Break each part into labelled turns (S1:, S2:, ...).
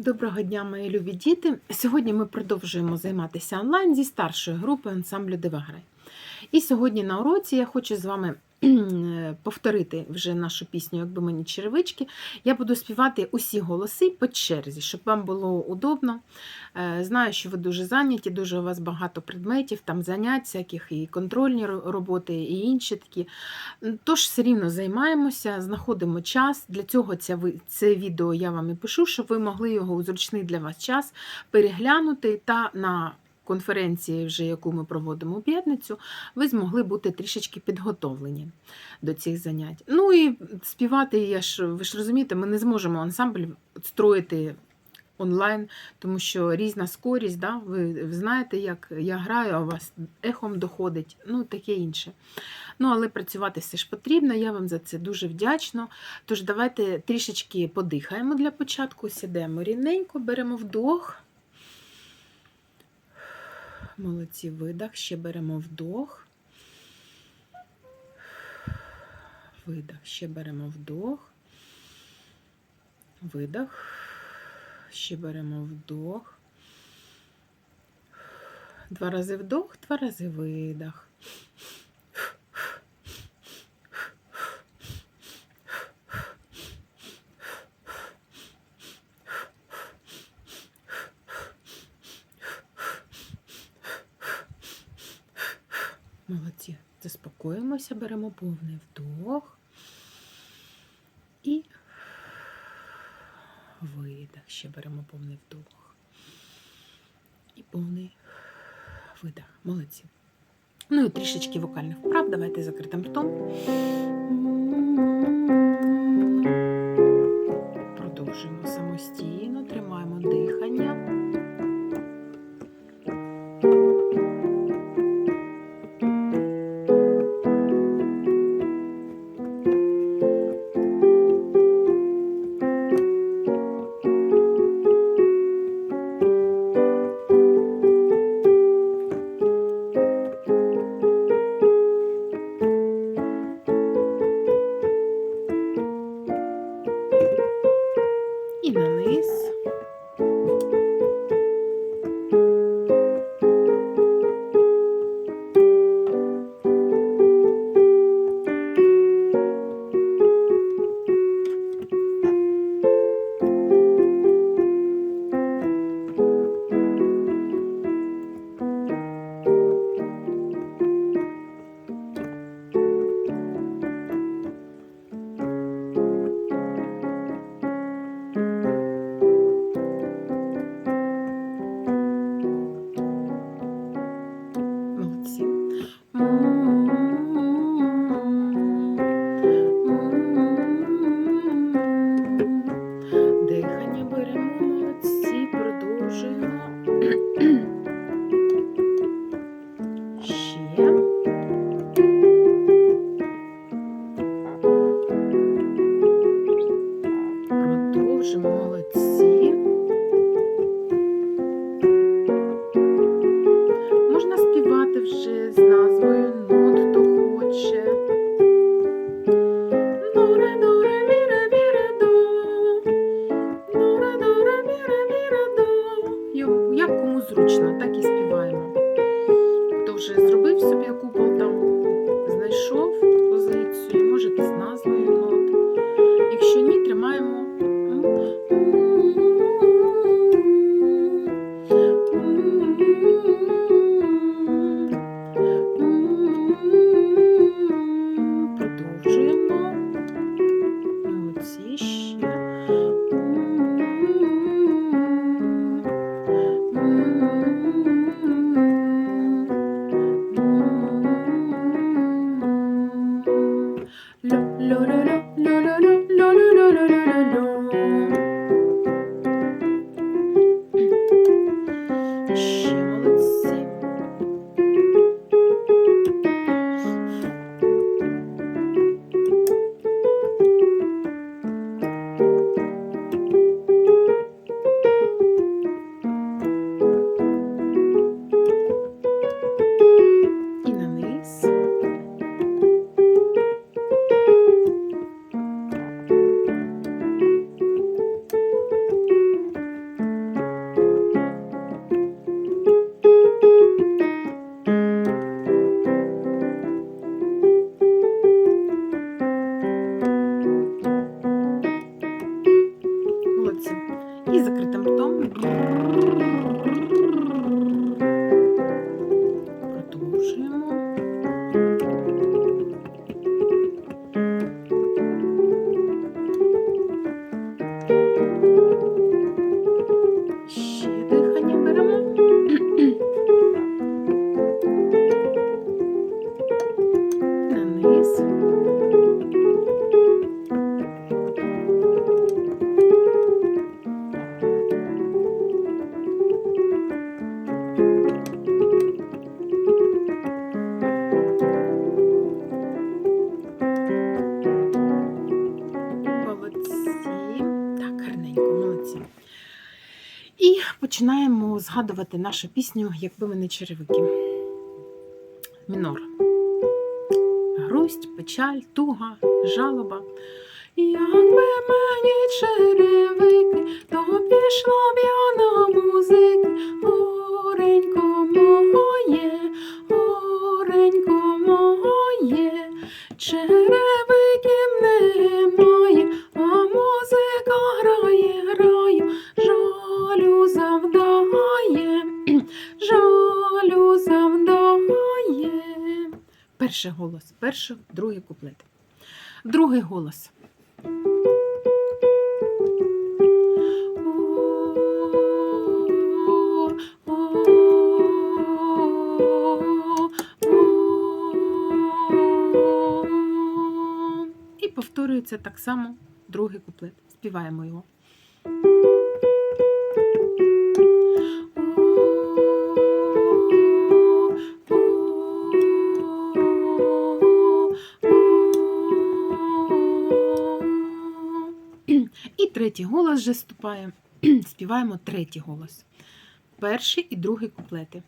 S1: Доброго дня, мої любі діти! Сьогодні ми продовжуємо займатися онлайн зі старшої групи ансамблю Деваграй. І сьогодні на уроці я хочу з вами повторити вже нашу пісню, якби мені черевички. Я буду співати усі голоси по черзі, щоб вам було удобно. Е, Знаю, що ви дуже зайняті, дуже у вас багато предметів, там занять, всяких і контрольні роботи, і інші такі. Тож все рівно займаємося, знаходимо час. Для цього це відео я вам і пишу, щоб ви могли його у зручний для вас час переглянути та на конференції, вже яку ми проводимо у п'ятницю, ви змогли бути трішечки підготовлені до цих занять. Ну і співати, я ж, ви ж розумієте, ми не зможемо ансамбль строїти онлайн, тому що різна скорість, да? ви, знаєте, як я граю, а у вас ехом доходить, ну таке інше. Ну, але працювати все ж потрібно, я вам за це дуже вдячна. Тож давайте трішечки подихаємо для початку, сідемо рівненько, беремо вдох. Молодці, видах, ще беремо вдох. Видах, ще беремо вдох. Видах. Ще беремо вдох. Два рази вдох, два рази видах. Молодці. Заспокоїмося, беремо повний вдох і видих. Ще беремо повний вдох. І повний видих. Молодці. Ну і трішечки вокальних вправ. Давайте закритим ртом. Продовжуємо самостійно, тримаємо зручно, І починаємо згадувати нашу пісню, якби ми не черевики. Мінор. Грусть, печаль, туга, жалоба. Якби мені черевики, то пішла б я на музики. Горенько моє, горенько моє, черевиків немає, а музика грає, грає, жалю завдає, жалю завдає. Перший голос, перший, другий куплет. Другий голос. І повторюється так само другий куплет. Співаємо його. Третій голос вже вступає. Співаємо третій голос. Перший і другий куплети.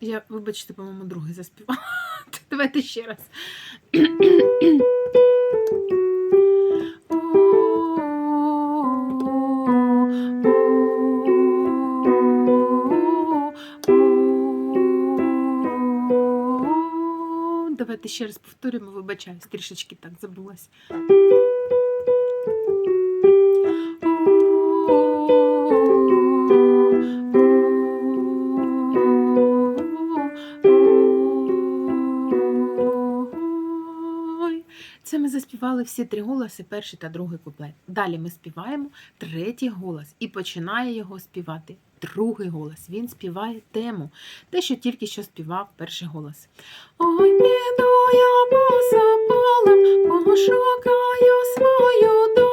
S1: Я, вибачте, по-моєму, другий заспівала. Давайте ще раз. Давайте ще раз повторюємо, вибачаюсь, трішечки так забулась. Це ми заспівали всі три голоси, перший та другий куплет. Далі ми співаємо третій голос і починає його співати другий голос. Він співає тему, те, що тільки що співав перший голос. Ой, піду я босо полем, пошукаю свою долю,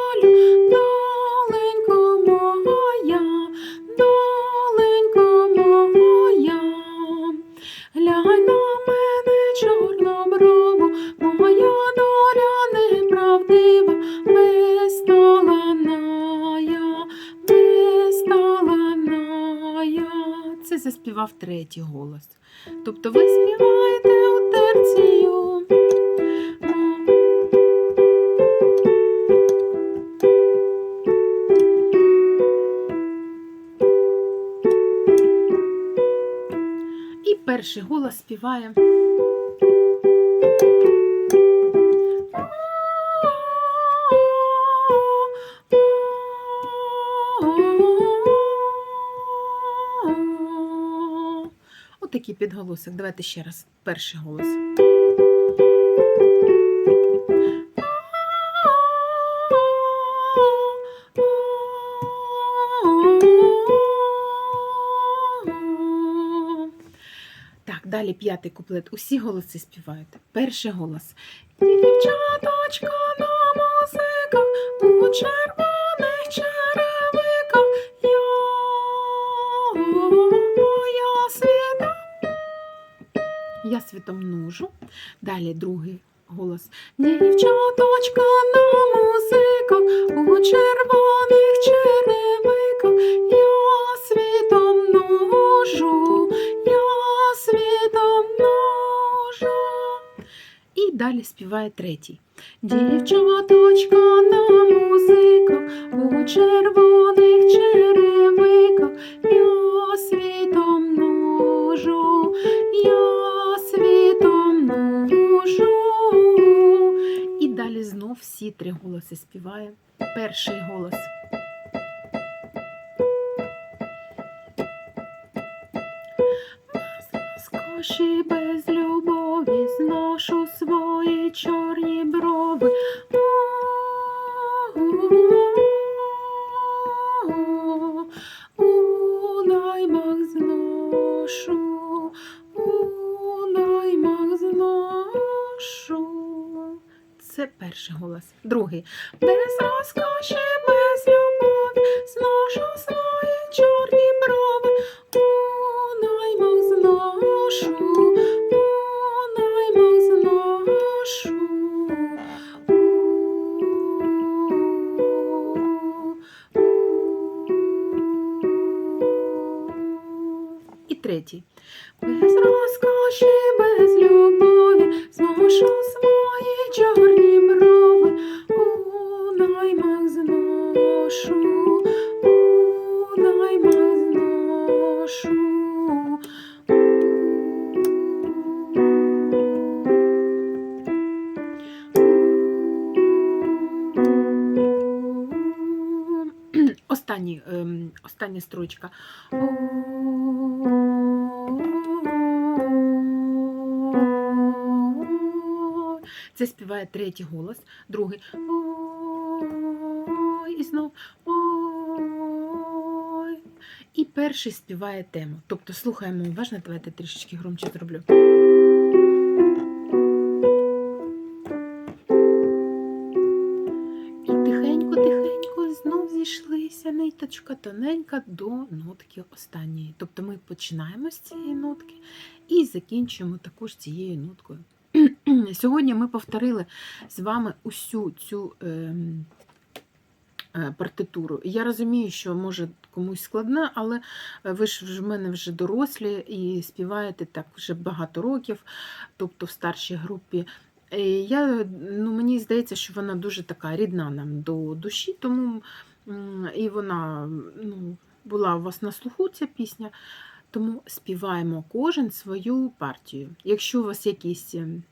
S1: третій голос. Тобто ви співаєте у терцію. І перший голос співає. Підголосок. Давайте ще раз. Перший голос. Так, далі п'ятий куплет. Усі голоси співають. Перший голос. Дівчаточка на музиках у червоних черевиках. я світомножу. Далі другий голос. Дівчаточка на музиках у червоних черевиках. Я світомножу, я світом світомножу. І далі співає третій. Дівчаточка на музиках у червоних черевиках. Я світомножу, я три голоси співає. Перший голос. Скоші без любові зношу свої чорні Це перший голос. Другий. Без розкоші, без любові, зношу свої чорні брови. У наймах зношу, у наймах зношу. І третій. Без розкоші, без любові, зношу свої чорні Останній, ем, остання строчка. Це співає третій голос, другий. І знов. І перший співає тему. Тобто слухаємо уважно, давайте трішечки громче зроблю. Зійшлися ниточка тоненька до нотки останньої. Тобто ми починаємо з цієї нотки і закінчуємо також цією ноткою. Сьогодні ми повторили з вами усю цю ем, е, партитуру. Я розумію, що може комусь складна, але ви ж в мене вже дорослі і співаєте так вже багато років, тобто в старшій групі. Е, Я, ну, мені здається, що вона дуже така рідна нам до душі, тому і вона ну, була у вас на слуху ця пісня. Тому співаємо кожен свою партію. Якщо у вас якісь ем,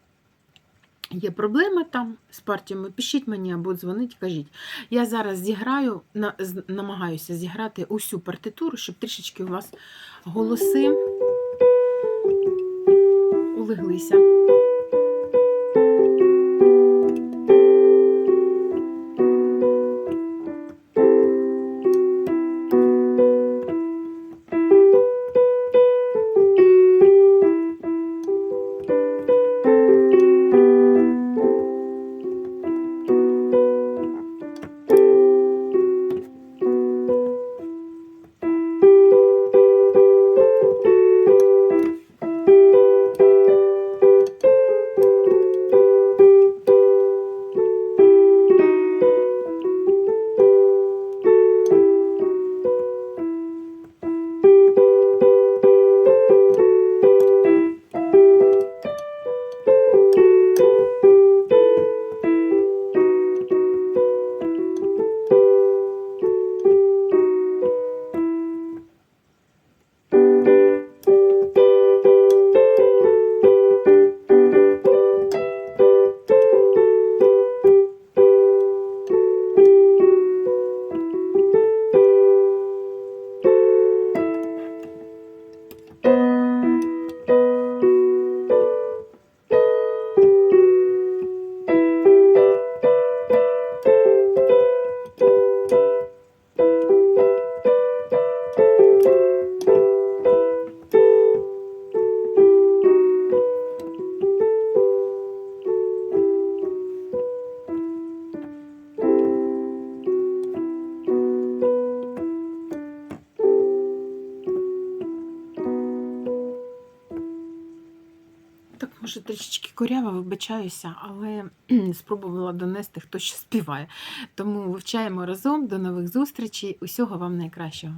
S1: є проблеми там з партіями, пишіть мені або дзвоніть, кажіть. Я зараз зіграю, намагаюся зіграти усю партитуру, щоб трішечки у вас голоси улеглися. Трішечки корява, вибачаюся, але спробувала донести, хто ще співає. Тому вивчаємо разом. До нових зустрічей. Усього вам найкращого.